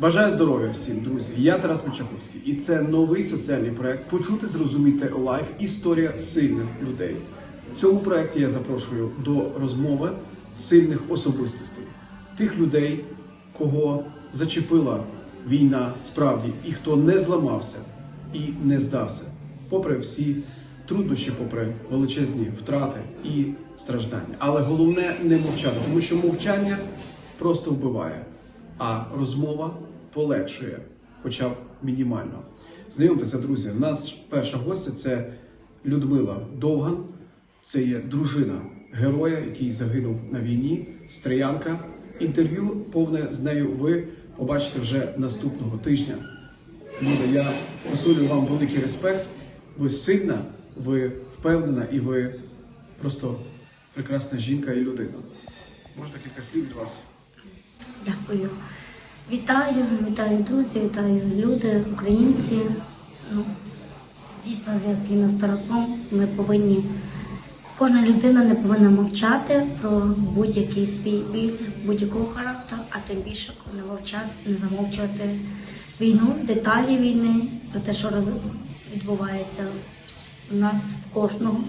Бажаю здоров'я всім, друзі. Я Тарас Мичаковський, і це новий соціальний проект Почути, зрозуміти лайф історія сильних людей. В цьому проекті я запрошую до розмови сильних особистостей, тих людей, кого зачепила війна справді, і хто не зламався і не здався, попри всі труднощі, попри величезні втрати і страждання. Але головне не мовчати, тому що мовчання просто вбиває, а розмова полегшує, хоча б мінімально. Знайомтеся, друзі. У нас перша гостя це Людмила Довган. Це є дружина героя, який загинув на війні, Стриянка. Інтерв'ю повне з нею ви побачите вже наступного тижня. Люда, я посилю вам великий респект. Ви сильна, ви впевнена і ви просто прекрасна жінка і людина. Можна кілька слів від вас? Дякую. Вітаю, вітаю друзі, вітаю люди, українці. Ну, дійсно, зв'язку з Тарасом ми повинні, кожна людина не повинна мовчати про будь-який свій біль, будь-якого характеру, а тим більше не мовчати, не замовчувати війну, деталі війни, про те, що відбувається у нас в кожного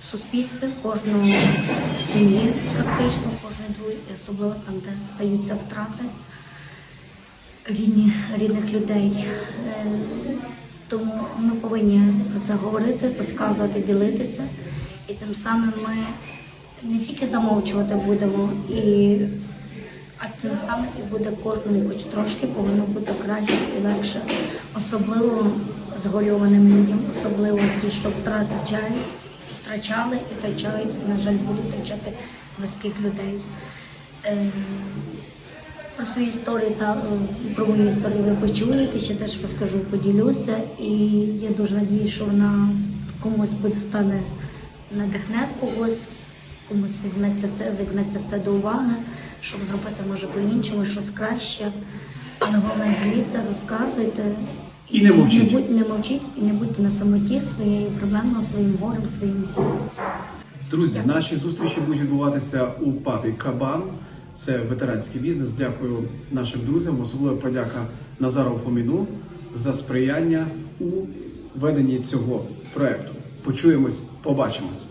в суспільстві, в кожному сім'ї, практично, і особливо там, де стаються втрати рідні, рідних людей. Е, Тому ми повинні про це говорити, розказувати, ділитися. І цим самим ми не тільки замовчувати будемо, і, а тим самим і буде кожному хоч трошки повинно бути краще і легше. Особливо згорьованим людям, особливо ті, що втрачають, втрачали і втрачають, на жаль, будуть втрачати близьких людей. Е, про свою історію та е, про мою історію ви почуєте, ще теж розкажу, поділюся. І я дуже надію, що вона комусь буде стане надихне когось, комусь візьметься це, візьметься це до уваги, щоб зробити може по-іншому, щось краще. Але головне діліться, розказуйте. І не мовчіть. Не, будь, не мовчіть і не будьте на самоті своєю проблемою, своїм горем, своїм. Друзі, наші зустрічі будуть відбуватися у пабі Кабан. Це ветеранський бізнес. Дякую нашим друзям. Особлива подяка Назару Фоміну за сприяння у веденні цього проекту. Почуємось, побачимось.